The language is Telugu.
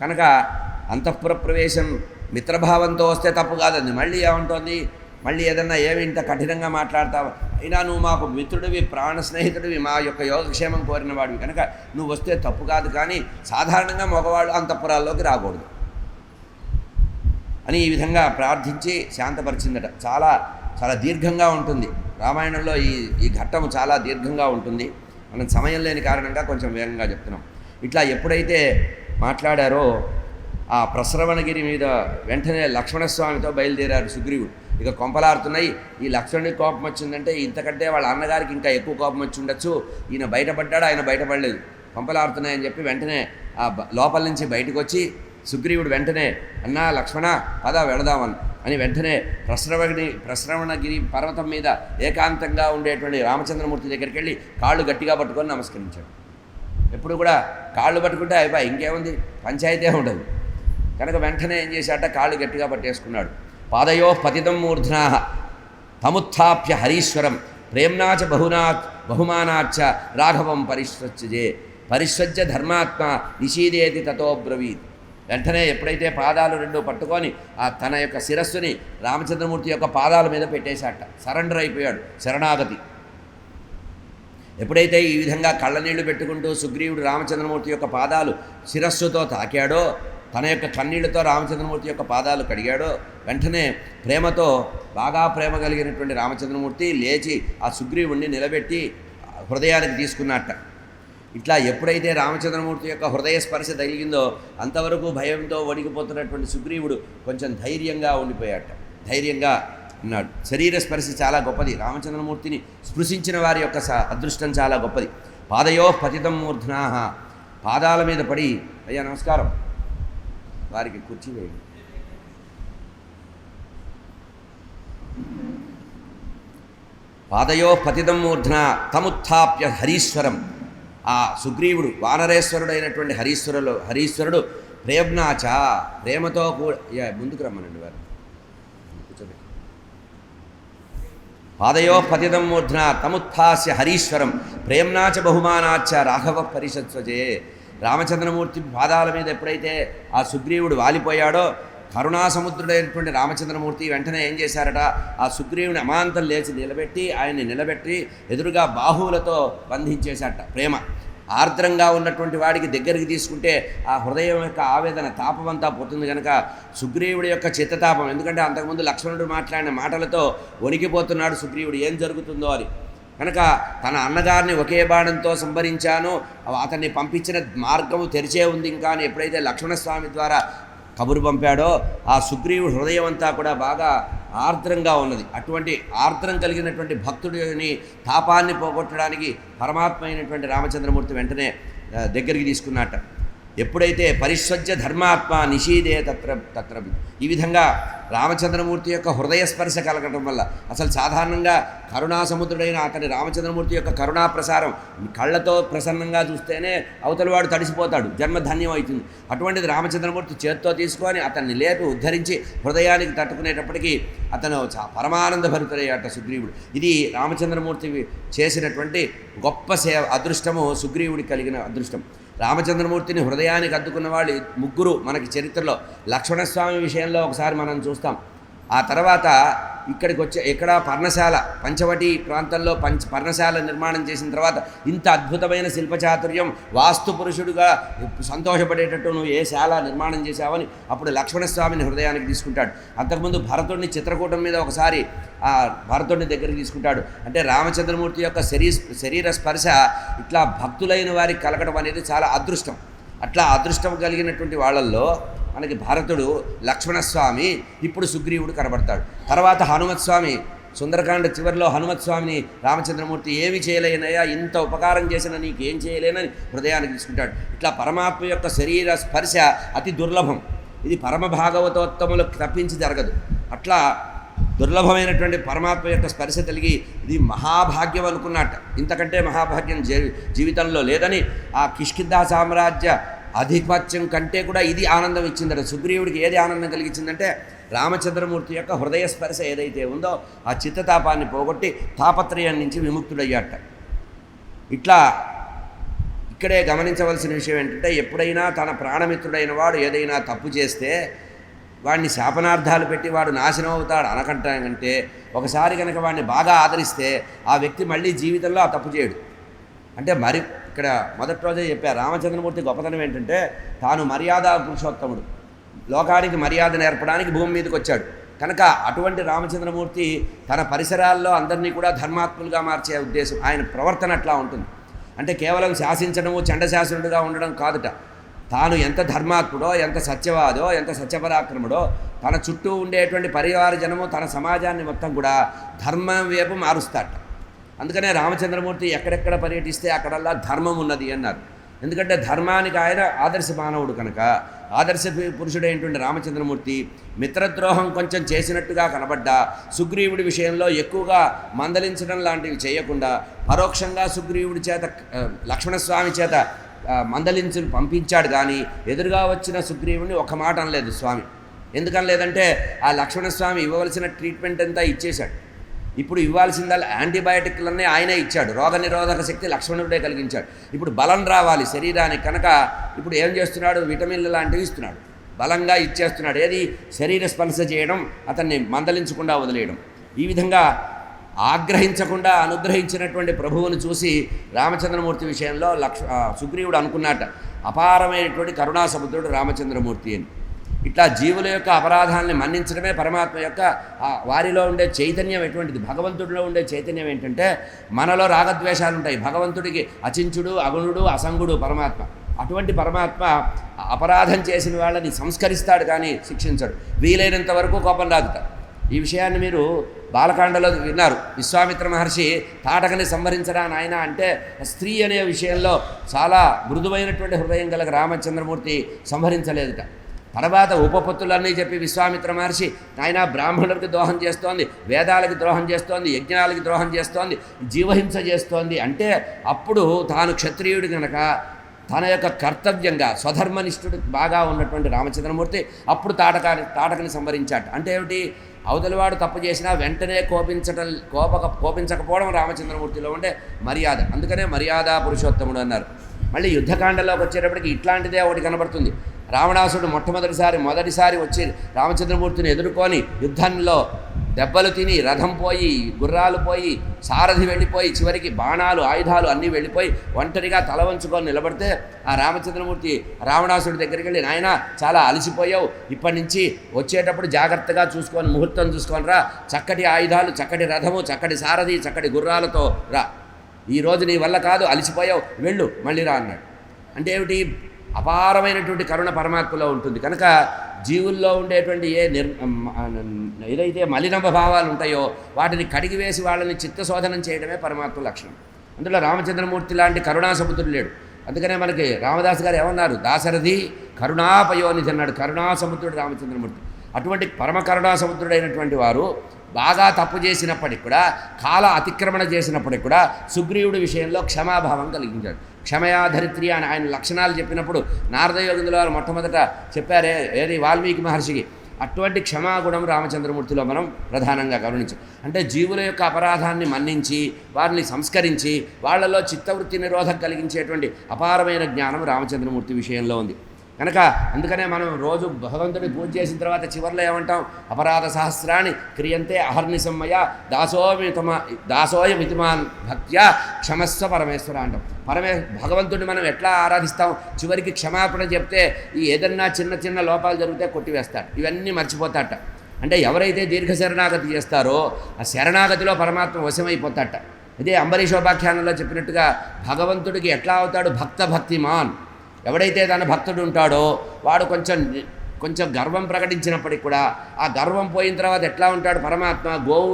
కనుక అంతఃపుర ప్రవేశం మిత్రభావంతో వస్తే తప్పు కాదండి. మళ్ళీ ఏమంటోంది? మళ్ళీ ఏదన్నా ఏమి ఇంత కఠినంగా మాట్లాడతావు? అయినా నువ్వు మాకు మిత్రుడివి ప్రాణ స్నేహితుడివి మా యొక్క యోగక్షేమం కోరిన వాడివి. కనుక నువ్వు వస్తే తప్పు కాదు కానీ సాధారణంగా మగవాళ్ళు అంతఃపురాల్లోకి రాకూడదు. అని ఈ విధంగా ప్రార్థించి శాంతపరిచిందట. చాలా చాలా దీర్ఘంగా ఉంటుంది. రామాయణంలో ఈ ఈ ఘట్టము చాలా దీర్ఘంగా ఉంటుంది. మనం సమయం లేని కారణంగా కొంచెం వేగంగా చెప్తున్నాం. ఇట్లా ఎప్పుడైతే మాట్లాడారో ఆ ప్రసరవణగిరి మీద వెంటనే లక్ష్మణస్వామితో బయలుదేరారు సుగ్రీవుడు. ఇక కొంపలాడుతున్నాయి ఈ లక్ష్మణుడికి కోపం వచ్చిందంటే ఇంతకంటే వాళ్ళ అన్నగారికి ఇంకా ఎక్కువ కోపం వచ్చి ఉండొచ్చు. ఈయన బయటపడ్డాడు ఆయన బయటపడలేదు. కొంపలాడుతున్నాయని చెప్పి వెంటనే ఆ లోపల నుంచి బయటకు వచ్చి సుగ్రీవుడు వెంటనే అన్నా లక్ష్మణ పద వెళదామని అని వెంటనే ప్రసరవగిరి ప్రసరవణగిరి పర్వతం మీద ఏకాంతంగా ఉండేటువంటి రామచంద్రమూర్తి దగ్గరికి వెళ్ళి కాళ్ళు గట్టిగా పట్టుకొని నమస్కరించాడు. ఎప్పుడు కూడా కాళ్ళు పట్టుకుంటే అయిపోయి ఇంకేముంది? పంచాయతీ ఉండదు. కనుక వెంటనే ఏం చేశాట కాళ్ళు గట్టిగా పట్టేసుకున్నాడు. పాదయో పతితం మూర్ధనా తముత్థాప్య హరీశ్వరం ప్రేమ్నాచ బహునా బహుమానాచ రాఘవం పరిశ్వచ్చజే పరిశ్వజ్య ధర్మాత్మ నిషీదేతి తతోబ్రవీత్ వెంటనే ఎప్పుడైతే పాదాలు రెండు పట్టుకొని ఆ తన యొక్క శిరస్సుని రామచంద్రమూర్తి యొక్క పాదాల మీద పెట్టేశాట. సరెండర్ అయిపోయాడు శరణాగతి. ఎప్పుడైతే ఈ విధంగా కళ్ళనీళ్ళు పెట్టుకుంటూ సుగ్రీవుడు రామచంద్రమూర్తి యొక్క పాదాలు శిరస్సుతో తాకాడో తన యొక్క కన్నీళ్ళతో రామచంద్రమూర్తి యొక్క పాదాలు కడిగాడో వెంటనే ప్రేమతో బాగా ప్రేమ కలిగినటువంటి రామచంద్రమూర్తి లేచి ఆ సుగ్రీవుణ్ణి నిలబెట్టి హృదయానికి తీసుకున్నట్ట. ఇట్లా ఎప్పుడైతే రామచంద్రమూర్తి యొక్క హృదయ స్పర్శ తగిలిందో అంతవరకు భయంతో వణికిపోతున్నటువంటి సుగ్రీవుడు కొంచెం ధైర్యంగా ఉండిపోయాట. ధైర్యంగా అన్నాడు శరీర స్పర్శ చాలా గొప్పది. రామచంద్రమూర్తిని స్పృశించిన వారి యొక్క స- అదృష్టం చాలా గొప్పది. పాదయో పతితం మూర్ధనా పాదాల మీద పడి అయ్యా నమస్కారం. వారికి కుర్చీ వేయండి. పాదయో పతితం మూర్ధన తముత్థాప్య హరీశ్వరం. ఆ సుగ్రీవుడు వానరేశ్వరుడైనటువంటి హరీశ్వరులు హరీశ్వరుడు ప్రేమ్నాచ ప్రేమతో కూడా ముందుకు రమ్మనండి వారు. పాదయో పతితం మూర్ధన తముత్థాస్య హరీశ్వరం. ప్రేమ్నాచ బహుమానాచ రాఘవ పరిషత్వజే రామచంద్రమూర్తి పాదాల మీద ఎప్పుడైతే ఆ సుగ్రీవుడు వాలిపోయాడో కరుణాసముద్రుడైనటువంటి రామచంద్రమూర్తి వెంటనే ఏం చేశారట? ఆ సుగ్రీవుని అమాంతం లేచి నిలబెట్టి ఆయన్ని నిలబెట్టి ఎదురుగా బాహువులతో బంధించేశారట ప్రేమ. ఆర్ద్రంగా ఉన్నటువంటి వాడికి దగ్గరికి తీసుకుంటే ఆ హృదయం యొక్క ఆవేదన తాపమంతా పోతుంది కనుక సుగ్రీవుడి యొక్క చిత్తతాపం. ఎందుకంటే అంతకుముందు లక్ష్మణుడు మాట్లాడిన మాటలతో వణికిపోతున్నాడు సుగ్రీవుడు. ఏం జరుగుతుందో అని. కనుక తన అన్నగారిని ఒకే బాణంతో సంభరించాను అతన్ని పంపించిన మార్గము తెరిచే ఉంది ఇంకా అని ఎప్పుడైతే లక్ష్మణస్వామి ద్వారా కబురు పంపాడో ఆ సుగ్రీవుడు హృదయం అంతా కూడా బాగా ఆర్ద్రంగా ఉన్నది. అటువంటి ఆర్ద్రం కలిగినటువంటి భక్తుడిని తాపాన్ని పోగొట్టడానికి పరమాత్మ అయినటువంటి రామచంద్రమూర్తి వెంటనే దగ్గరికి తీసుకున్నట్ట. ఎప్పుడైతే పరిశ్వజ్య ధర్మాత్మ నిషీదే తత్ర తత్ర ఈ విధంగా రామచంద్రమూర్తి యొక్క హృదయ స్పర్శ కలగటం వల్ల అసలు సాధారణంగా కరుణాసముద్రుడైన అతని రామచంద్రమూర్తి యొక్క కరుణా ప్రసారం కళ్ళతో ప్రసన్నంగా చూస్తేనే అవతలవాడు తడిసిపోతాడు జన్మధన్యం అవుతుంది అటువంటిది రామచంద్రమూర్తి చేత్తో తీసుకొని అతన్ని లేపి ఉద్ధరించి హృదయానికి తట్టుకునేటప్పటికీ అతను చా- పరమానంద భరితుడయ్యాట సుగ్రీవుడు. ఇది రామచంద్రమూర్తి చేసినటువంటి గొప్ప సేవ అదృష్టము సుగ్రీవుడికి కలిగిన అదృష్టం. రామచంద్రమూర్తిని హృదయానికి అద్దుకున్న వాళ్ళు ముగ్గురు మనకి చరిత్రలో లక్ష్మణస్వామి విషయంలో ఒకసారి మనం చూస్తాం. ఆ తర్వాత ఇక్కడికి వచ్చే ఇక్కడ పర్ణశాల పంచవటి ప్రాంతంలో పంచ పర్ణశాల నిర్మాణం చేసిన తర్వాత ఇంత అద్భుతమైన శిల్పచాతుర్యం వాస్తు పురుషుడుగా సంతోషపడేటట్టు నువ్వు ఏ శాల నిర్మాణం చేశావని అప్పుడు లక్ష్మణస్వామిని హృదయానికి తీసుకుంటాడు. అంతకుముందు భరతుడిని చిత్రకూటం మీద ఒకసారి ఆ భరతుడిని దగ్గరికి తీసుకుంటాడు. అంటే రామచంద్రమూర్తి యొక్క శరీ శరీర స్పర్శ ఇట్లా భక్తులైన వారికి కలగడం అనేది చాలా అదృష్టం. అట్లా అదృష్టం కలిగినటువంటి వాళ్ళల్లో మనకి భరతుడు లక్ష్మణస్వామి ఇప్పుడు సుగ్రీవుడు కనబడతాడు. తర్వాత హనుమత్స్వామి సుందరకాండ చివరిలో హనుమత్స్వామిని రామచంద్రమూర్తి ఏమి చేయలేనయ్యా ఇంత ఉపకారం చేసినా నీకు ఏం చేయలేనని హృదయానికి తీసుకుంటాడు. ఇట్లా పరమాత్మ యొక్క శరీర స్పర్శ అతి దుర్లభం. ఇది పరమ భాగవతోత్తములకు తప్పించి జరగదు. అట్లా దుర్లభమైనటువంటి పరమాత్మ యొక్క స్పర్శ కలిగి ఇది మహాభాగ్యం అనుకున్నట్ట. ఇంతకంటే మహాభాగ్యం జీవితంలో లేదని ఆ కిష్కిందా సామ్రాజ్య ఆధిపత్యం కంటే కూడా ఇది ఆనందం ఇచ్చిందట. సుగ్రీవుడికి ఏది ఆనందం కలిగించిందంటే రామచంద్రమూర్తి యొక్క హృదయ స్పర్శ ఏదైతే ఉందో ఆ చిత్తతాపాన్ని పోగొట్టి తాపత్రయం నుంచి విముక్తుడయ్యాట ఇట్లా ఇక్కడే గమనించవలసిన విషయం ఏంటంటే ఎప్పుడైనా తన ప్రాణమిత్రుడైన వాడు ఏదైనా తప్పు చేస్తే వాడిని శాపనార్థాలు పెట్టి వాడు నాశనం అవుతాడు అనకంటే ఒకసారి కనుక వాడిని బాగా ఆదరిస్తే ఆ వ్యక్తి మళ్ళీ జీవితంలో ఆ తప్పు చేయడు. అంటే మరి ఇక్కడ మొదటి రోజే చెప్పారు రామచంద్రమూర్తి గొప్పతనం ఏంటంటే తాను మర్యాద పురుషోత్తముడు. లోకానికి మర్యాద నేర్పడానికి భూమి మీదకి వచ్చాడు. కనుక అటువంటి రామచంద్రమూర్తి తన పరిసరాల్లో అందరినీ కూడా ధర్మాత్ములుగా మార్చే ఉద్దేశం ఆయన ప్రవర్తన అట్లా ఉంటుంది. అంటే కేవలం శాసించడము చండశాసనుడుగా ఉండడం కాదుట. తాను ఎంత ధర్మాత్ముడో ఎంత సత్యవాదో ఎంత సత్యపరాక్రముడో తన చుట్టూ ఉండేటువంటి పరివార జనము తన సమాజాన్ని మొత్తం కూడా ధర్మం వైపు మారుస్తాట. అందుకనే రామచంద్రమూర్తి ఎక్కడెక్కడ పర్యటిస్తే అక్కడల్లా ధర్మం ఉన్నది అన్నారు. ఎందుకంటే ధర్మానికి ఆయన ఆదర్శ మానవుడు కనుక. ఆదర్శ పురుషుడైనటువంటి రామచంద్రమూర్తి మిత్రద్రోహం కొంచెం చేసినట్టుగా కనబడ్డా. సుగ్రీవుడి విషయంలో ఎక్కువగా మందలించడం లాంటివి చేయకుండా పరోక్షంగా సుగ్రీవుడి చేత లక్ష్మణస్వామి చేత మందలించి పంపించాడు కానీ ఎదురుగా వచ్చిన సుగ్రీవుని ఒక మాట అనలేదు స్వామి. ఎందుకనలేదంటే ఆ లక్ష్మణస్వామి ఇవ్వవలసిన ట్రీట్మెంట్ అంతా ఇచ్చేశాడు. ఇప్పుడు ఇవ్వాల్సిందల్లా యాంటీబయాటిక్లన్నీ ఆయనే ఇచ్చాడు. రోగ నిరోధక శక్తి లక్ష్మణుడే కలిగించాడు. ఇప్పుడు బలం రావాలి శరీరానికి కనుక ఇప్పుడు ఏం చేస్తున్నాడు? విటమిన్లు లాంటివి ఇస్తున్నాడు. బలంగా ఇచ్చేస్తున్నాడు. ఏది? శరీర స్పర్శ చేయడం అతన్ని మందలించకుండా వదిలేయడం. ఈ విధంగా ఆగ్రహించకుండా అనుగ్రహించినటువంటి ప్రభువును చూసి రామచంద్రమూర్తి విషయంలో లక్ష సుగ్రీవుడు అనుకున్నట్ట అపారమైనటువంటి కరుణాసముద్రుడు రామచంద్రమూర్తి అని. ఇట్లా జీవుల యొక్క అపరాధాలని మన్నించడమే పరమాత్మ యొక్క వారిలో ఉండే చైతన్యం ఎటువంటిది? భగవంతుడిలో ఉండే చైతన్యం ఏంటంటే మనలో రాగద్వేషాలు ఉంటాయి. భగవంతుడికి అచించుడు అగుణుడు అసంగుడు పరమాత్మ. అటువంటి పరమాత్మ అపరాధం చేసిన వాళ్ళని సంస్కరిస్తాడు కానీ శిక్షించడు. వీలైనంత వరకు కోపం రాదుట ఈ విషయాన్ని మీరు బాలకాండలో విన్నారు. విశ్వామిత్ర మహర్షి తాటకని సంహరించరా నాయన అంటే స్త్రీ అనే విషయంలో చాలా మృదువైనటువంటి హృదయం గల రామచంద్రమూర్తి సంహరించలేదుట. తర్వాత ఉపపత్తులన్నీ చెప్పి విశ్వామిత్ర మహర్షి నాయన బ్రాహ్మణులకు ద్రోహం చేస్తోంది వేదాలకి ద్రోహం చేస్తోంది యజ్ఞాలకి ద్రోహం చేస్తోంది జీవహింస చేస్తోంది. అంటే అప్పుడు తాను క్షత్రియుడు కనుక తన యొక్క కర్తవ్యంగా స్వధర్మనిష్ఠుడు బాగా ఉన్నటువంటి రామచంద్రమూర్తి అప్పుడు తాటకాని తాటకని సంవరించాడు. అంటే ఏమిటి? అవతలివాడు తప్పు చేసినా వెంటనే కోపించటం కోపక కోపించకపోవడం రామచంద్రమూర్తిలో ఉండే మర్యాద. అందుకనే మర్యాద పురుషోత్తముడు అన్నారు. మళ్ళీ యుద్ధకాండలోకి వచ్చేటప్పటికి ఇట్లాంటిదే ఒకటి కనబడుతుంది. రావణాసుడు మొట్టమొదటిసారి మొదటిసారి వచ్చి రామచంద్రమూర్తిని ఎదుర్కొని యుద్ధంలో దెబ్బలు తిని రథం పోయి గుర్రాలు పోయి సారథి వెళ్ళిపోయి చివరికి బాణాలు ఆయుధాలు అన్నీ వెళ్ళిపోయి ఒంటరిగా తల వంచుకొని నిలబడితే ఆ రామచంద్రమూర్తి రావణాసుడి దగ్గరికి వెళ్ళి నాయన చాలా అలసిపోయావు. ఇప్పటి నుంచి వచ్చేటప్పుడు జాగ్రత్తగా చూసుకొని ముహూర్తం చూసుకొని రా. చక్కటి ఆయుధాలు చక్కటి రథము చక్కటి సారథి చక్కటి గుర్రాలతో రా. ఈరోజు నీ వల్ల కాదు అలసిపోయావు. వెళ్ళు మళ్ళీ రా అన్నాడు. అంటే ఏమిటి? అపారమైనటువంటి కరుణ పరమాత్మలో ఉంటుంది. కనుక జీవుల్లో ఉండేటువంటి ఏ నిర్ ఏదైతే మలిన భావాలు ఉంటాయో వాటిని కడిగివేసి వాళ్ళని చిత్తశోధనం చేయడమే పరమాత్మ లక్షణం. అందులో రామచంద్రమూర్తి లాంటి కరుణాసముద్రుడు లేడు. అందుకనే మనకి రామదాస్ గారు ఏమన్నారు? దాశరథి కరుణాపయోనిధి అన్నాడు. కరుణాసముద్రుడు రామచంద్రమూర్తి. అటువంటి పరమ కరుణాసముద్రుడైనటువంటి వారు బాగా తప్పు చేసినప్పటికి కూడా కాల అతిక్రమణ చేసినప్పటికి కూడా సుగ్రీవుడి విషయంలో క్షమాభావం కలిగించాడు. క్షమయాధరిత్రి అని ఆయన లక్షణాలు చెప్పినప్పుడు నారదయోగిందుల వారు మొట్టమొదట చెప్పారే ఏది వాల్మీకి మహర్షికి? అటువంటి క్షమాగుణం రామచంద్రమూర్తిలో మనం ప్రధానంగా గమనించాం. అంటే జీవుల యొక్క అపరాధాన్ని మన్నించి వారిని సంస్కరించి వాళ్ళలో చిత్తవృత్తి నిరోధం కలిగించేటువంటి అపారమైన జ్ఞానం రామచంద్రమూర్తి విషయంలో ఉంది. కనుక అందుకనే మనం రోజు భగవంతుని పూజ చేసిన తర్వాత చివరిలో ఏమంటాం? అపరాధ సహస్రాన్ని క్రియంతే అహర్నిసమ్మయ దాసోమితమ దాసోయమితిమాన్ భక్త్యా క్షమస్వ పరమేశ్వర అంటాం. పరమే భగవంతుడిని మనం ఎట్లా ఆరాధిస్తాం? చివరికి క్షమాపణ చెప్తే ఈ ఏదన్నా చిన్న చిన్న లోపాలు జరిగితే కొట్టివేస్తాడు. ఇవన్నీ మర్చిపోతాట. అంటే ఎవరైతే దీర్ఘ శరణాగతి చేస్తారో ఆ శరణాగతిలో పరమాత్మ వశమైపోతాట. ఇదే అంబరీషోపాఖ్యానంలో చెప్పినట్టుగా భగవంతుడికి ఎట్లా అవుతాడు? భక్త భక్తిమాన్. ఎవడైతే తన భక్తుడు ఉంటాడో వాడు కొంచెం కొంచెం గర్వం ప్రకటించినప్పటికి కూడా ఆ గర్వం పోయిన తర్వాత ఎట్లా ఉంటాడు పరమాత్మ? గోవు